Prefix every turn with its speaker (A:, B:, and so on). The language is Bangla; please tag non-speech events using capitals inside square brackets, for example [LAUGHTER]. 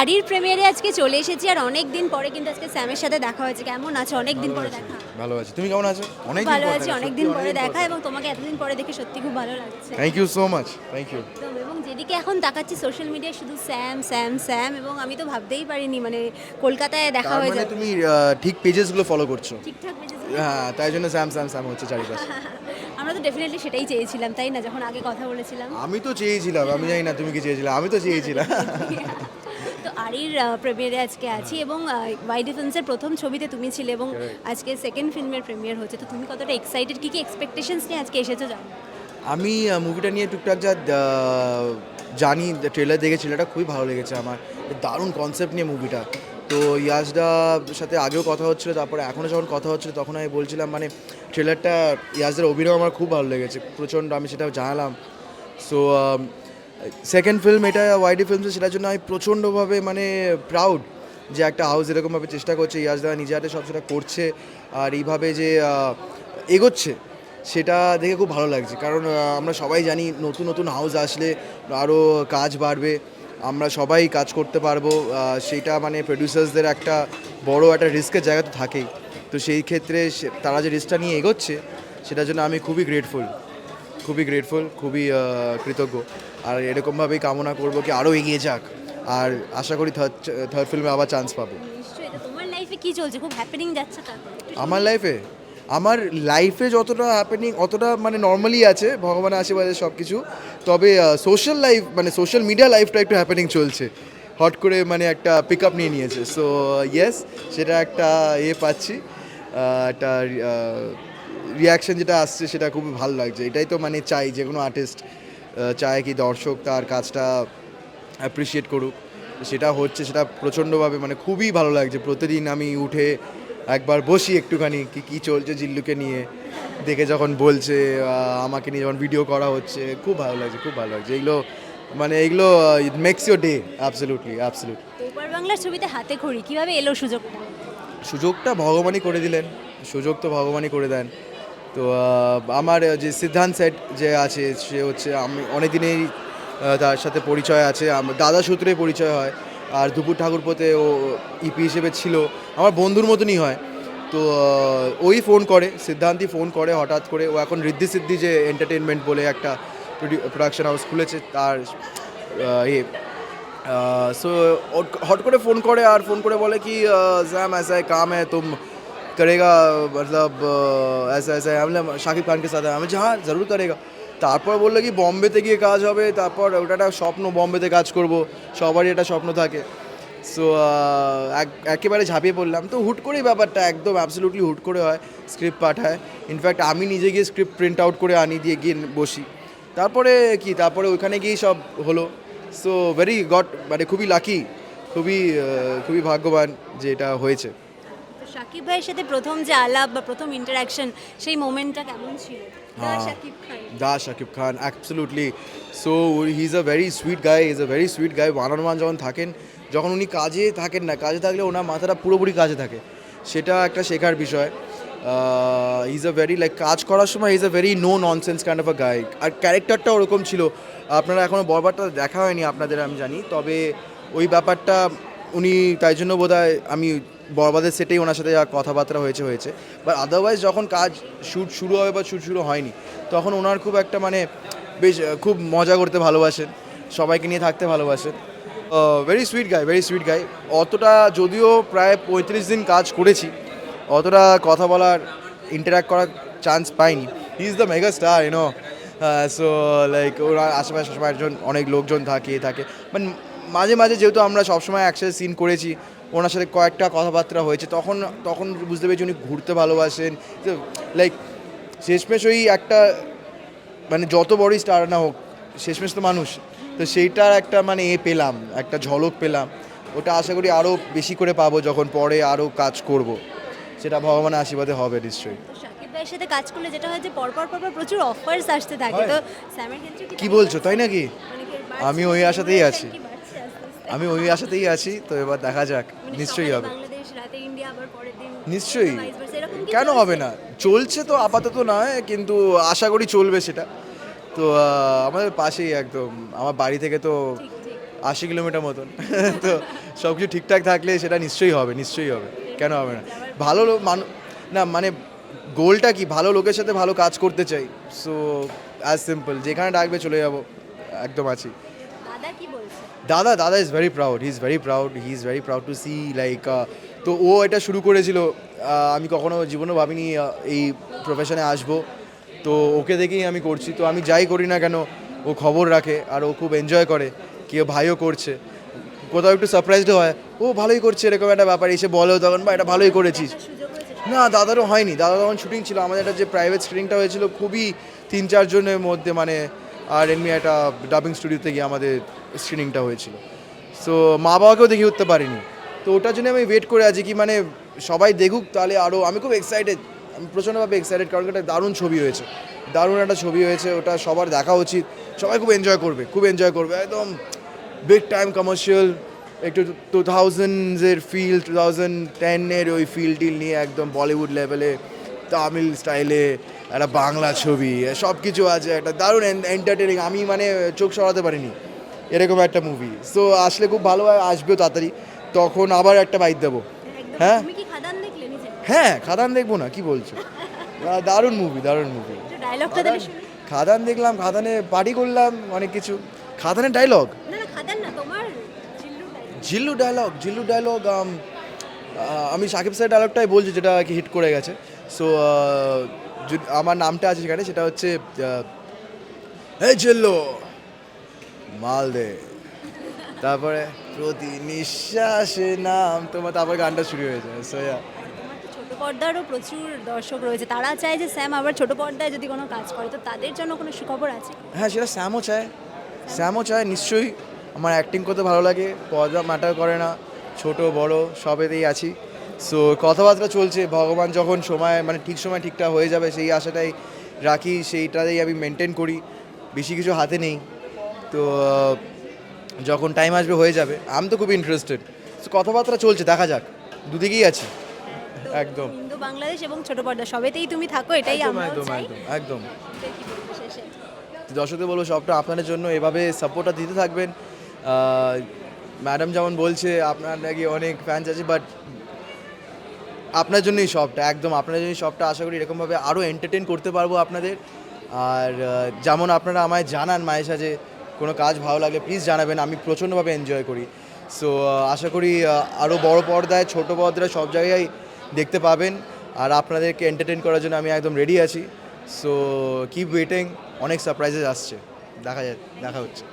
A: আরির প্রেমিয়ারে আজকে চলে এসেছি আর অনেক দিন পরে কিন্তু আজকে স্যামের সাথে দেখা হয়েছে। কেমন আছো? অনেক দিন পরে দেখা।
B: ভালো আছি। তুমি কেমন আছো? অনেক
A: ভালো আছি অনেক দিন পরে দেখা এবং তোমাকে এতদিন পরে দেখে সত্যি খুব ভালো লাগছে।
B: Thank you so much thank
A: you এবং যেদিকে এখন তাকাচ্ছি সোশ্যাল মিডিয়ায় শুধু স্যাম স্যাম স্যাম এবং আমি তো ভাবতেই পারিনি মানে কলকাতায় দেখা হয়ে
B: মানে
A: যাবে।
B: তুমি ঠিক পেজেসগুলো ফলো করছ?
A: ঠিকঠাক বুঝেছি
B: হ্যাঁ তাই জন্য স্যাম স্যাম স্যাম হচ্ছে চারিপাশে। [LAUGHS]
A: আমরা তো ডেফিনেটলি সেটাই চেয়েছিলাম তাই না? যখন আগে কথা বলেছিলাম।
B: আমি তো চেয়েছিলাম আমি জানি না তুমি কি চেয়েছিলে আমি তো চেয়েছিলাম। [LAUGHS]
A: আরির প্রেমিয়ারে আজকে আছি এবং ওয়াই ডিফেন্সের প্রথম ছবিতে তুমি ছিলে এবং আজকে সেকেন্ড ফিল্মের প্রিমিয়ার হচ্ছে। তো তুমি কতটা এক্সাইটেড কী কী এক্সপেকটেশনস নিয়ে আজকে এসেছ জানো?
B: আমি মুভিটা নিয়ে টুকটাক যা জানি ট্রেলার দেখেছি এটা খুবই ভালো লেগেছে আমার। দারুণ কনসেপ্ট নিয়ে মুভিটা তো ইয়াসদার সাথে আগেও কথা হচ্ছিল তারপরে এখনও যখন কথা হচ্ছিল তখন আমি বলছিলাম মানে ট্রেলারটা ইয়াসদার অভিনয় আমার খুব ভালো লেগেছে। প্রচণ্ড আমি সেটা জানালাম। সো সেকেন্ড ফিল্ম এটা ওয়াইডি ফিল্ম সেটার জন্য আমি প্রচণ্ডভাবে মানে প্রাউড যে একটা হাউস এরকমভাবে চেষ্টা করছে ইয়াসদা নিজে হাতে সব সেটা করছে আর এইভাবে যে এগোচ্ছে, সেটা দেখে খুব ভালো লাগছে। কারণ আমরা সবাই জানি নতুন নতুন হাউস আসলে আরও কাজ বাড়বে, আমরা সবাই কাজ করতে পারব সেটা মানে প্রডিউসার্সদের একটা বড় একটা রিস্কের জায়গা তো থাকেই। তো সেই ক্ষেত্রে তারা যে রিস্কটা নিয়ে এগোচ্ছে, সেটার জন্য আমি খুবই গ্রেটফুল খুবই গ্রেটফুল খুবই কৃতজ্ঞ। আর এরকমভাবেই কামনা করব কি আরও এগিয়ে যাক। আর আশা করি থার্ড থার্ড ফিল্মে আবার চান্স পাবো।
A: কি চলছে? খুব হ্যাপেনিং যাচ্ছে
B: আমার লাইফে আমার লাইফে যতটা হ্যাপেনিং অতটা মানে নর্মালি আছে ভগবানের আশীর্বাদে সব কিছু তবে সোশ্যাল লাইফ মানে সোশ্যাল মিডিয়া লাইফটা একটু হ্যাপেনিং চলছে। হট করে মানে একটা পিক আপ নিয়ে নিয়েছে। সো ইয়েস সেটা একটা এ পাচ্ছি। একটা রিয়াকশন যেটা আসছে সেটা খুবই ভালো লাগছে। এটাই তো মানে চাই যে কোনো আর্টিস্ট চায় কি দর্শক তার কাজটা অ্যাপ্রিসিয়েট করুক। সেটা হচ্ছে সেটা প্রচণ্ডভাবে মানে খুবই ভালো লাগছে। প্রতিদিন আমি উঠে একবার বসি একটুখানি কি কী চলছে জিল্লুকে নিয়ে। দেখে যখন বলছে আমাকে নিয়ে যখন ভিডিও করা হচ্ছে খুব ভালো লাগছে খুব ভালো লাগছে। এগুলো মানে এগুলো it makes your day absolutely
A: absolute বাংলার ছবিতে হাতে খড়ি কীভাবে এলো সুযোগটা?
B: সুযোগটা ভগবানই করে দিলেন। সুযোগ তো ভগবানই করে দেন তো আহ, আমার যে সিদ্ধান্ত সেট যে আছে সে হচ্ছে আমি অনেক দিনেই আহ, তার সাথে পরিচয় আছে আমার দাদা সূত্রে পরিচয় হয় আর দুপুর ঠাকুরপোতে ও ইপি হিসেবে ছিল আমার বন্ধুর মতনই হয় তো আহ, ওই ফোন করে সিদ্ধান্তই ফোন করে হঠাৎ করে ও এখন রিদ্ধি সিদ্ধি যে এন্টারটেনমেন্ট বলে একটা প্রোডাকশন হাউস খুলেছে তার আহ, ইয়ে सो हॉट করে ফোন করে আর ফোন করে বলে कि जैम ऐसा है काम है तुम करेगा मतलब अ, ऐसा ऐसा है हमने শাকিব খানকে সাথে আমি বলছি, হ্যাঁ জরুর করেগা তারপর বললো কি বম্বেতে গিয়ে কাজ হবে তারপর ওটা একটা স্বপ্ন বম্বেতে কাজ করব সবারই একটা স্বপ্ন থাকে সো একেবারে ঝাঁপিয়ে পড়লাম তো হুট করেই ব্যাপারটা একদম অ্যাবসলিউটলি হুট করে হয় স্ক্রিপ্ট পাঠায় ইনফ্যাক্ট আমি নিজে গিয়ে স্ক্রিপ্ট প্রিন্ট আউট করে আনি দিয়ে গিয়ে বসি তারপরে কি তারপরে ওইখানে গিয়েই সব হলো সো ভেরি গট মানে খুবই লাকি খুবই আহ, খুবই ভাগ্যবান যে এটা হয়েছে
A: তো সাকিব ভাইয়ের সাথে প্রথম যে আলাপ বা প্রথম ইন্টারাকশন সেই মোমেন্টটা কেমন ছিল? দা
B: হ্যাঁ।
A: শাকিব খান।
B: দা Shakib Khan absolutely so he is a very sweet guy is a very sweet guy one on one যখন থাকেন যখন উনি কাজে থাকেন না কাজে থাকলে ওনার মাথাটা পুরোপুরি কাজে থাকে। সেটা একটা শেখার বিষয়। ইজ আ ভেরি লাইক কাজ করার সময় is a very no nonsense kind of a guy আর ক্যারেক্টারটা ওরকম ছিল। আপনারা এখনও বরবারটা দেখা হয়নি আপনাদের আমি জানি। তবে ওই ব্যাপারটা উনি তাই জন্য বোধ আমি বরবাদের সেটেই ওনার সাথে যা কথাবার্তা হয়েছে হয়েছে। বাট আদারওয়াইজ যখন কাজ শ্যুট শুরু হবে বা শ্যুট শুরু হয়নি, তখন ওনার খুব একটা মানে বেশ খুব মজা করতে ভালোবাসেন। সবাইকে নিয়ে থাকতে ভালোবাসেন। Very sweet guy very sweet guy অতটা যদিও প্রায় পঁয়ত্রিশ দিন কাজ করেছি, অতটা কথা বলার ইন্টারাক্ট করার চান্স পাইনি। He is the mega star you know so like ওরা আশেপাশে সবাই একজন, অনেক লোকজন থাকে থাকে। বাট মাঝে মাঝে যেহেতু আমরা সবসময় একসাথে সিন করেছি ওনার সাথে কয়েকটা কথাবার্তা হয়েছে তখন তখন বুঝতে পেরেছি উনি ঘুরতে ভালোবাসেন। লাইক শেষমেশ ওই একটা মানে যত বড়ই স্টার না হোক শেষমেশ তো মানুষ তো সেইটার একটা মানে এ পেলাম একটা ঝলক পেলাম। ওটা আশা করি আরও বেশি করে পাবো যখন পরে আরও কাজ করব। সেটা ভগবানের আশীর্বাদে হবে নিশ্চয়ই।
A: ভাইয়ের সাথে কাজ করলে যেটা হয় যে পরপর পরপর প্রচুর অফার্স আসতে থাকে। তো স্যামের ক্ষেত্রে
B: কি বলছো তাই নাকি?
A: মানে?
B: আমি ওই আশাতেই আছি।
A: কি বাড়ছে আস্তে আস্তে?
B: আমি ওই আশাতেই আছি তো এবার দেখা যাক
A: মানে
B: নিশ্চয়ই হবে। নিশ্চয়ই। কেন হবে না? চলছে তো আপাতত নয় কিন্তু আশা করি চলবে সেটা। তো আমাদের পাশেই একদম আমার বাড়ি থেকে তো আশি কিলোমিটার মতন। [LAUGHS] তো সব কিছু ঠিকঠাক থাকলে সেটা নিশ্চয়ই হবে নিশ্চয়ই হবে। কেন হবে না? ভালো লোক মানু না মানে গোলটা কি? ভালো লোকের সাথে ভালো কাজ করতে চাই। সো অ্যাজ সিম্পল যেখানে ডাকবে চলে যাব। একদম আছি।
A: দাদা
B: দাদা is very proud he is very proud he is very proud to see like তো ও এটা শুরু করেছিল আমি কখনো জীবনে ভাবিনি এই প্রফেশনে আসব। তো ওকে দেখেই আমি করছি তো আমি যাই করি না কেন ও খবর রাখে আর ও খুব এনজয় করে কেউ ভাইও করছে। কোথাও একটু সারপ্রাইজড হয় ও ভালোই করছে এরকম একটা ব্যাপার এসে বলো তখন বা এটা ভালোই করেছিস। না দাদারও হয়নি দাদা তখন শুটিং ছিল আমাদের একটা যে প্রাইভেট স্ক্রিনিংটা হয়েছিল খুবই তিন চারজনের মধ্যে মানে আর এমনি একটা ডাবিং স্টুডিওতে গিয়ে আমাদের স্ক্রিনিংটা হয়েছিল। সো মা বাবাকেও দেখে উঠতে পারিনি। তো ওটার জন্য আমি ওয়েট করে আছি কি মানে সবাই দেখুক তাহলে আরও আমি খুব এক্সাইটেড আমি প্রচণ্ডভাবে এক্সাইটেড কারণ এটা দারুণ ছবি হয়েছে। দারুণ একটা ছবি হয়েছে, ওটা সবার দেখা উচিত। সবাই খুব এনজয় করবে, খুব এনজয় করবে। একদম বিগ টাইম কমার্শিয়াল একটু টু থাউজেন্ডের ফিল টু থাউজেন্ড টেনের ওই ফিল টিল নিয়ে একদম বলিউড লেভেলে তামিল স্টাইলে একটা বাংলা ছবি সব কিছু আছে, একটা দারুণ এন্টারটেনিং আমি মানে চোখ সরাতে পারিনি। এরকম একটা মুভি সো আসলে খুব ভালো হয় আসবেও তাড়াতাড়ি। তখন আবার একটা বাইক দেবো। হ্যাঁ? হ্যাঁ খাদান দেখব না কি বলছো? দারুণ মুভি দারুণ মুভি খাদান দেখলাম খাদানে পার্টি করলাম অনেক কিছু। খাদানের
A: dialogue.
B: Jillu dialogue Jillu dialogue আমি সাকিব স্যার ডায়লগটাই বলছি যেটা কি হিট করে গেছে। সো আমার নামটা আছে সেখানে সেটা হচ্ছে হে জিল্লু। মাল দে তারপরে প্রতি নিঃশ্বাসে নাম তোমার তারপর গানটা শুরু হয়ে
A: যায় সোয়া ছোট পর্দারও প্রচুর দর্শক রয়েছে। তারা চায় যে স্যাম আবার ছোট পর্দায় যদি কোনো কাজ করে তো তাদের জন্য কোনো সুখবর আছে?
B: হ্যাঁ সেটা স্যামও চায়। স্যামও চায় নিশ্চয়ই। আমার অ্যাক্টিং করতে ভালো লাগে পর্দা ম্যাটার করে না। ছোট বড় সবেতেই আছি। সো কথাবার্তা চলছে। ভগবান যখন সময় মানে ঠিক সময় ঠিকঠাক হয়ে যাবে সেই আশাটাই রাখি সেইটাতেই আমি মেনটেন করি। বেশি কিছু হাতে নেই। তো যখন টাইম আসবে হয়ে যাবে। আমি তো খুব ইন্টারেস্টেড কথাবার্তা চলছে দেখা যাক। দুদিকেই আছি। একদম।
A: হিন্দু বাংলাদেশ এবং ছোট পর্দা সবেতেই তুমি থাকো এটাই আমরা
B: একদম একদম একদম।
A: বলব
B: দর্শকদের বলব সবটা আপনাদের জন্য এভাবে সাপোর্টটা দিতে থাকবেন। ম্যাডাম যেমন বলছে আপনার নাকি অনেক ফ্যান্স আছে বাট আপনার জন্যই সবটা একদম আপনার জন্যই সবটা। আশা করি এরকমভাবে আরও এন্টারটেন করতে পারব আপনাদের। আর যেমন আপনারা আমায় জানান মায়ের সাথে কোনো কাজ ভালো লাগলে প্লিজ জানাবেন, আমি প্রচণ্ডভাবে এনজয় করি। সো আশা করি আরও বড় পর্দায়, ছোট পর্দায় সব জায়গায় দেখতে পাবেন। আর আপনাদেরকে এন্টারটেন করার জন্য আমি একদম রেডি আছি। সো কিপ ওয়েটিং অনেক সারপ্রাইজেস আসছে। দেখা যায় দেখা হচ্ছে।